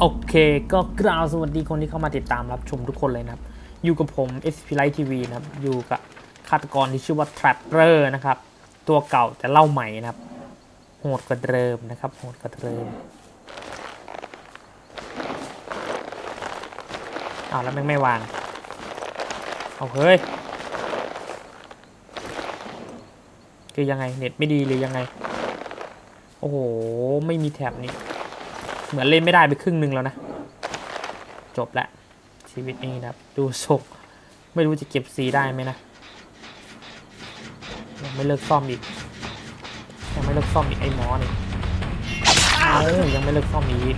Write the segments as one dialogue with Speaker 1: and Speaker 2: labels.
Speaker 1: โอเค ก็กล่าวสวัสดีคนที่เข้ามาติดตามรับชมทุกคนเลยนะครับ อยู่กับผม SP Light TV นะครับ อยู่กับฆาตกรที่ชื่อว่า Trapper นะครับ ตัวเก่าแต่เล่าใหม่นะครับ โหดกว่าเดิมนะครับ โหดกว่าเดิมอ้าวแล้วแม่งไม่วาง เอาเฮ้ย คือยังไง เน็ตไม่ดีหรือยังไง โอ้โห ไม่มีแท็บนี่ เหมือนเล่นไม่ได้ไปครึ่งหนึ่งแล้วนะ จบละชีวิตนี้นะครับ ดูศกไม่รู้จะเก็บสีได้ไหมนะยังไม่เลิกซ่อมอีกยังไม่เลิกซ่อมอีกไอ้หมอนี่เอายังไม่เลิกซ่อมอีก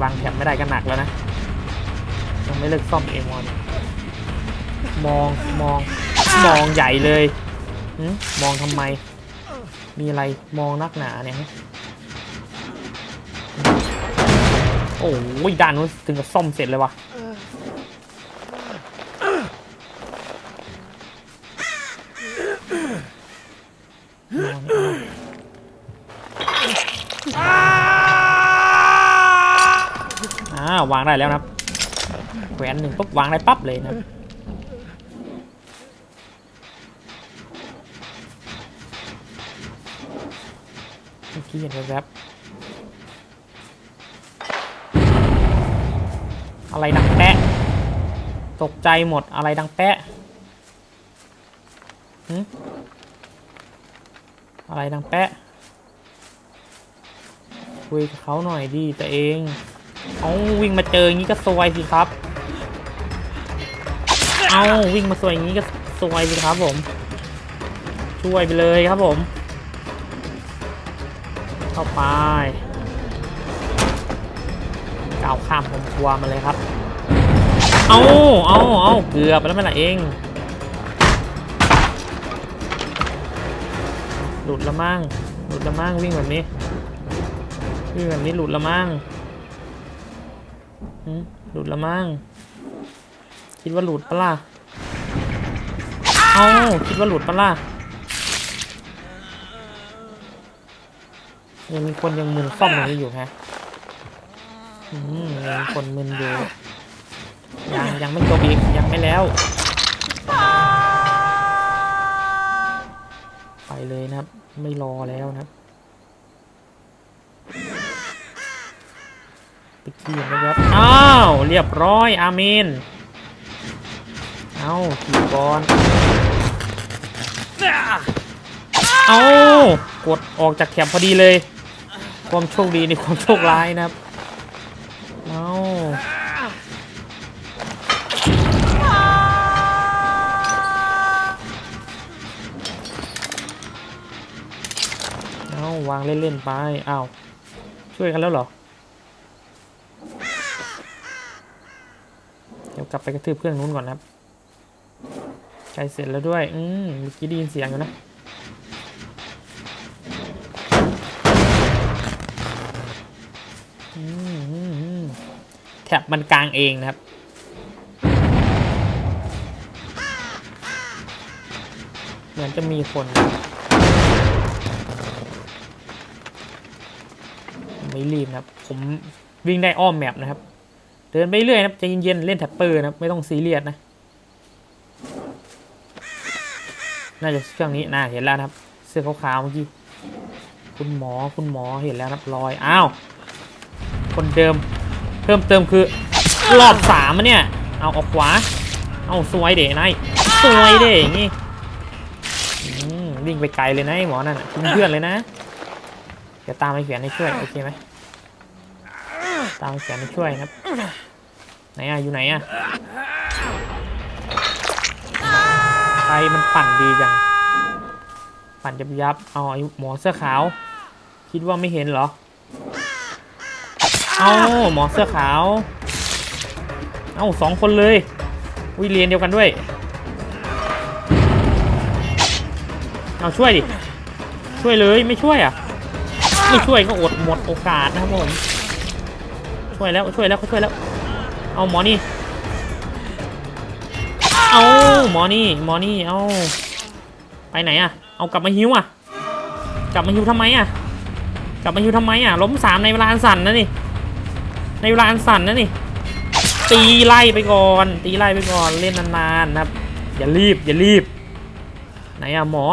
Speaker 1: วางแถบไม่ได้ก็หนักแล้วนะยังไม่เลิกซ่อมไอ้หมอนมองมองมองใหญ่เลยหึมองทำไม มีอะไรมองนักหนาเนี่ย โอ้ยด่านนู้นถึงกับซ่อมเสร็จเลยวะอ่าวางได้แล้วนะครับแขวนหนึ่งปุ๊บวางได้ปั๊บเลยนะเมื่อกี้เห็นแวบๆ อะไรดังแปะ ตกใจหมดอะไรดังแปะอะไรดังแปะ คุยกับเขาหน่อยดีตัวเองเอาวิ่งมาเจออย่างนี้ก็ซวยสิครับ เอาวิ่งมาซวยอย่างนี้ก็ซวยสิครับผม ช่วยไปเลยครับผม เข้าไป ก้าวข้ามผมกลัวมาเลยครับ เอาเอาเอาเกือบไปแล้วไม่ละเอง หลุดละมั่งหลุดละมั่งวิ่งแบบนี้ วิ่งแบบนี้หลุดละมั่งหึหลุดละมั่งคิดว่าหลุดปะล่ะเอาคิดว่าหลุดปะล่ะยังมีคนยังมึนซ่อมตรงนี้อยู่ฮะอืม ยังมีคนมึนอยู่ยังยังไม่จบอีกยังไม่แล้ว ไปเลยนะครับ ไม่รอแล้วนะครับไปเกียนนะครับอ้าวเรียบร้อยอาเมนเอาขี่บอลเอากดออกจากแคมพอดีเลย ความโชคดีในความโชคร้ายนะครับ วางเล่นๆไปอ้าวช่วยกันแล้วเหรอเดี๋ยวกลับไปกระทืบเครื่องนู้นก่อนนะครับใกล้เสร็จแล้วด้วยอืมเมื่อกี้ได้ยินเสียงอยู่นะอืมแท็บมันกลางเองนะครับเหมือนจะมีคน ไม่รีบนะครับ ผมวิ่งได้อ้อมแมปนะครับ เดินไปเรื่อยนะครับใจเย็นๆเล่นแท็บเปอร์นะครับ ไม่ต้องซีเรียสนะ น่าจะเครื่องนี้น่าเห็นแล้วนะครับ เสื้อขาวๆเมื่อกี้ คุณหมอคุณหมอเห็นแล้วนะครับรอยอ้าว คนเดิมเพิ่มเติมคือรอบสามอะเนี่ย เอาออกขวา เอาสวยเด๋นายสวยเด๋อย่างงี้วิ่งไปไกลเลยนะหมอนั่นน่ะทิ้งเพื่อนเลยนะ ดี๋ยวตามไปเขียนให้ช่วยโอเคไหมตามไปเขียนให้ช่วยนะครับไหนอะอยู่ไหนอะใครมันปั่นดีจังปั่นยับยับเอาไอ้หมอเสื้อขาว คิดว่าไม่เห็นเหรอเอาหมอเสื้อขาวเอาสองคนเลยวิเรียนเดียวกันด้วยเอาช่วยดิช่วยเลยไม่ช่วยอะ ไม่ช่วยก็อดหมดโอกาสนะครับผมช่วยแล้วช่วยแล้วเขาช่วยแล้ว เอาหมอนี่ เอาหมอนี่หมอนี่เอาไปไหนอะเอากลับมาฮิวอะกลับมาฮิวทำไมอะกลับมาฮิวทำไมอะล้มสามในเวลาอันสั้นนะนี่ในเวลาอันสั่นนะนี่ตีไล่ไปก่อน ตีไล่ไปก่อนเล่นนานๆนะครับ อย่ารีบอย่ารีบ ไหนอะหมอ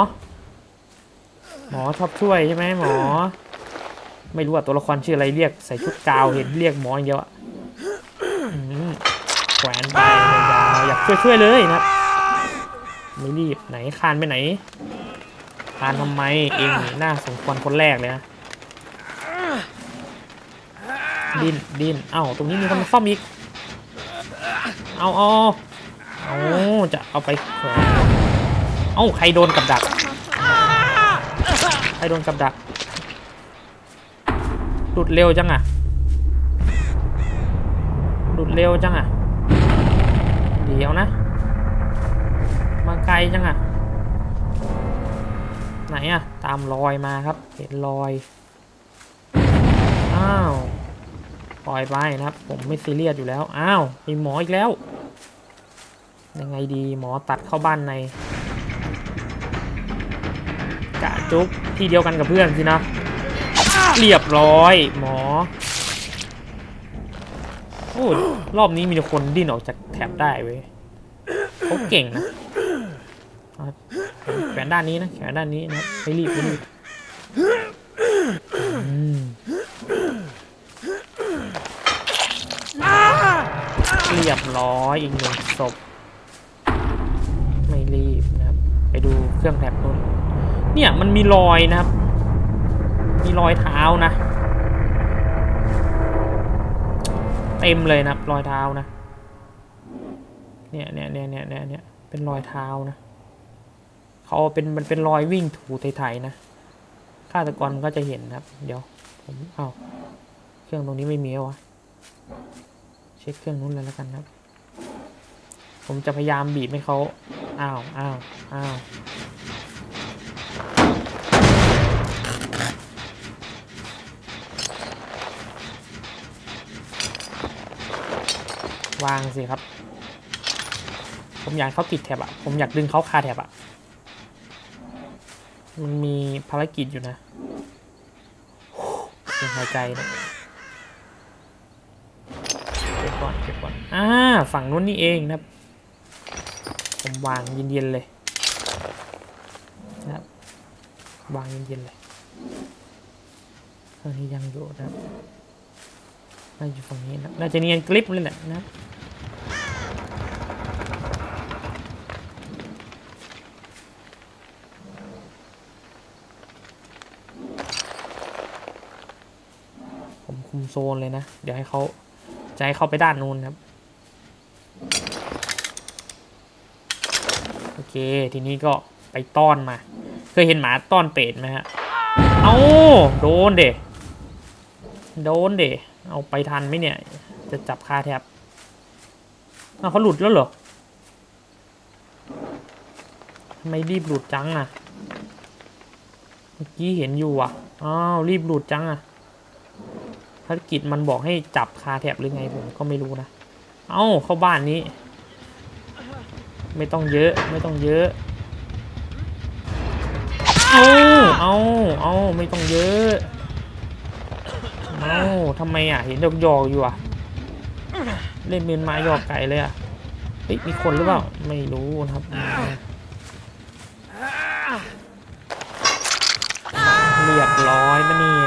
Speaker 1: หมอชอบช่วยใช่ไหมหมอ ไม่รู้ว่าตัวละครชื่ออะไรเรียกใส่ชุดกาวเห็นเรียกหมออย่างเดียวอะแขวนไปยาวอยากช่วยๆเลยนะไม่รีบไหนคานไปไหนคานทำไมเองนี่น่าสมควรคนแรกเลยนะดินดินเอ้าตรงนี้มีคนมาซ่อมอีกเอาเอาเอาจะเอาไปเอ้าใครโดนกับดักใครโดนกับดัก หลุดเร็วจังอะหลุดเร็วจังอะเดี๋ยวนะ มาไกลจังอะไหนอะตามรอยมาครับ เห็นรอย อ้าวปล่อยไปนะครับ ผมไม่ซีเรียสอยู่แล้ว อ้าวมีหมออีกแล้ว ยังไงดีหมอตัดเข้าบ้านในกะจุกที่เดียวกันกับเพื่อนสินะ เรียบร้อย หมอโอ้รอบนี้มีคนดิ้นออกจากแถบได้เว้ยเขาเก่งนะแขวนด้านนี้นะแขวนด้านนี้นะครับไม่รีบไม่รีบเรียบร้อยอีกหนึ่งศพไม่รีบนะครับ ไปดูเครื่องแถบนู้นเนี่ยมันมีรอยนะครับ มีรอยเท้านะ เต็มเลยนะรอยเท้านะ เนี่ยเนี่ยเนี่ยเนี่ยเนี่ยเนี่ยเป็นรอยเท้านะเขาเป็นมันเป็นรอยวิ่งถูไถๆนะฆาตกรมันก็จะเห็นครับ เดี๋ยวผมเอาเครื่องตรงนี้ไม่มีวะเช็คเครื่องนู้นเลยแล้วกันครับ ผมจะพยายามบีบให้เขาอ้าวอ้าวอ้าว วางสิครับ ผมอยากเขาติดแถบอะผมอยากดึงเขาคาแถบอะมันมีภารกิจอยู่นะเสียงหายใจนะเก็บก่อนเก็บก่อนอ่าฝั่งนู้นนี่เองนะครับผมวางเย็นๆเลยนะครับวางเย็นๆเลยเครื่องนี้ยังอยู่นะครับน่าอยู่ฝั่งนี้นะน่าจะเนียนกลิปเลยแหละนะคุมโซ นเลยนะ เดี๋ยวให้เขาจะให้เขาไปด้านนู้นครับ โอเค ทีนี้ก็ไปต้อนมา เคยเห็นหมาต้อนเป็ดไหมฮะ เอาโดนเดโดนเดเอาไปทันไหมเนี่ย จะจับคาแทบเอาเขาหลุดแล้วเหรอทำไมรีบหลุดจังอะ เมื่อกี้เห็นอยู่อะ อ้าวรีบหลุดจังอะ ภารกิจมันบอกให้จับคาแถบหรือไงผมก็ไม่รู้นะ เอ้าเข้าบ้านนี้ ไม่ต้องเยอะไม่ต้องเยอะ เอาเอาเอาไม่ต้องเยอะ เอาทำไมอะเห็นดอกยอกอยู่อะ เล่นเมียนมายอกไก่เลยอะเฮ้ยมีคนหรือเปล่า ไม่รู้นะครับเรียบร้อยนะเนี่ย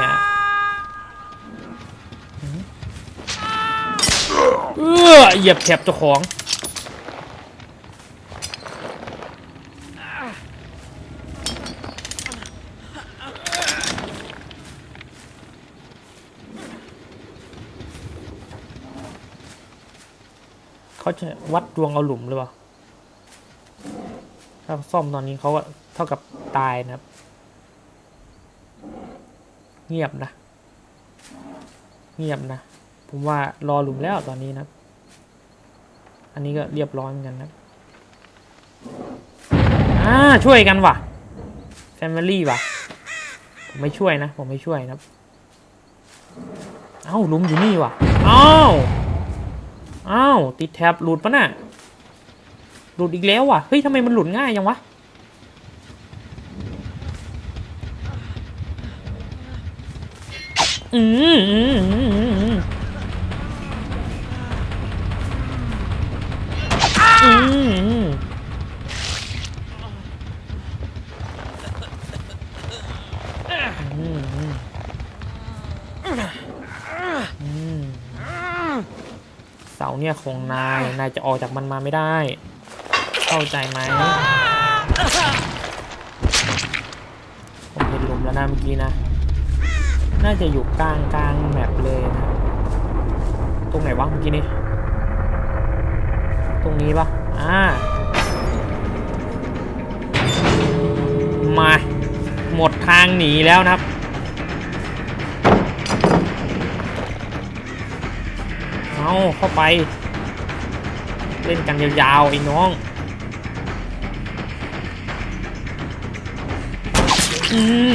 Speaker 1: เหยียบแถบเจ้าของ เขาจะวัดดวงเอาหลุมหรือเปล่า ถ้าซ่อมตอนนี้เขาก็เท่ากับตายนะครับ เงียบนะ เงียบนะ ผมว่ารอหลุมแล้วตอนนี้นะ อันนี้ก็เรียบร้อยเหมือนกันนะอ่าช่วยกันว่ะแฟมิลี่ว่ะผมไม่ช่วยนะ ผมไม่ช่วยนะเอ้าหลุมอยู่นี่ว่ะเอ้าเอ้าติดแท็บหลุดปะน่ะหลุดอีกแล้วว่ะเฮ้ยทำไมมันหลุดง่ายยังวะอืมอืมอืม เสาเนี่ยของนาย นายจะออกจากมันมาไม่ได้ เข้าใจไหมผมเห็นหลุมแล้วนะเมื่อกี้นะ น่าจะอยู่กลางกลางแมปเลยนะ ตรงไหนวะเมื่อกี้นี้ ตรงนี้ปะอ่า มา หมดทางหนีแล้วนะครับ เอาเข้าไป เล่นกันยาวๆไอ้น้องอืม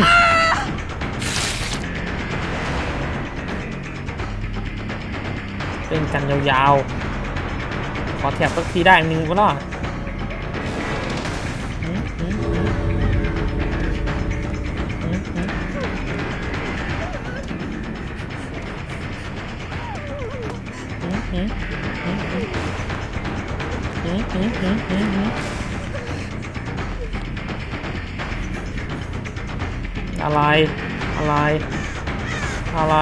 Speaker 1: เล่นกันยาวๆขอแถบสักทีได้หนึ่งก็ได้อื อะไร อะไร อะไร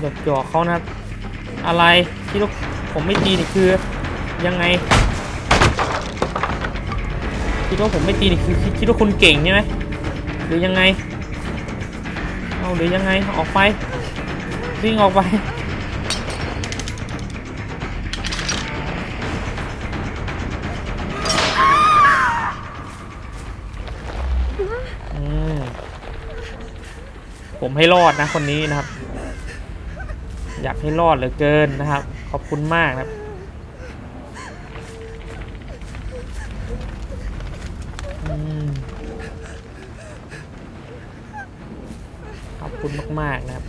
Speaker 1: หยอกหยอกเขานะ อะไรที่ลูกผมไม่ตีนี่คือยังไง คิดว่าผมไม่ตีนี่คือคิดว่าคุณเก่งใช่ไหมหรือยังไง เอาหรือยังไงออกไปวิ่งออกไป ผมให้รอดนะคนนี้นะครับ อยากให้รอดเหลือเกินนะครับ ขอบคุณมากนะครับ อืมขอบคุณมาก ๆ นะครับ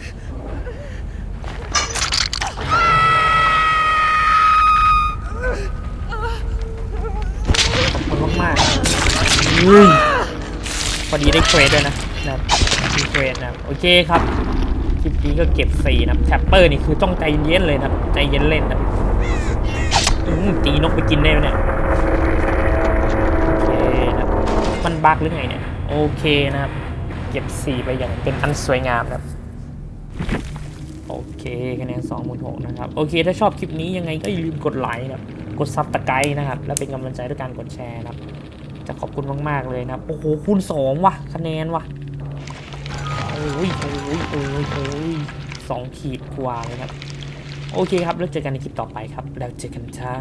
Speaker 1: ขอบคุณมากๆอุ้ยพอ ดีได้เควสด้วยนะนะมีเควสนะครับโอเคครับคลิปนี้ก็เก็บสี่นะแท็ปเปอร์นี่คือต้องใจเย็นเลยนะครับใจเย็นเล่นนะตีนกไปกินได้ไหมเนี่ยโอเคนะมันบักหรือไงเนี่ยโอเคนะครับ เก็บสี่ไปอย่างเป็นอันสวยงามนะครับโอเคคะแนน2 6 0 0นะครับ โอเค ถ้าชอบคลิปนี้ยังไงก็อย่าลืมกดไลค์นะครับ กดซับตะไคร้นะครับ และเป็นกำลังใจด้วยการกดแชร์นะครับ จะขอบคุณมาก ๆ เลยนะครับโอ้โหคูณสองว่ะคะแนนว่ะโอ้ยโอ้ยโอ้ยโอ้ยสองขีดกว่าเลยครับ โอเคครับ แล้วเจอกันในคลิปต่อไปครับ แล้วเจอกันจ้า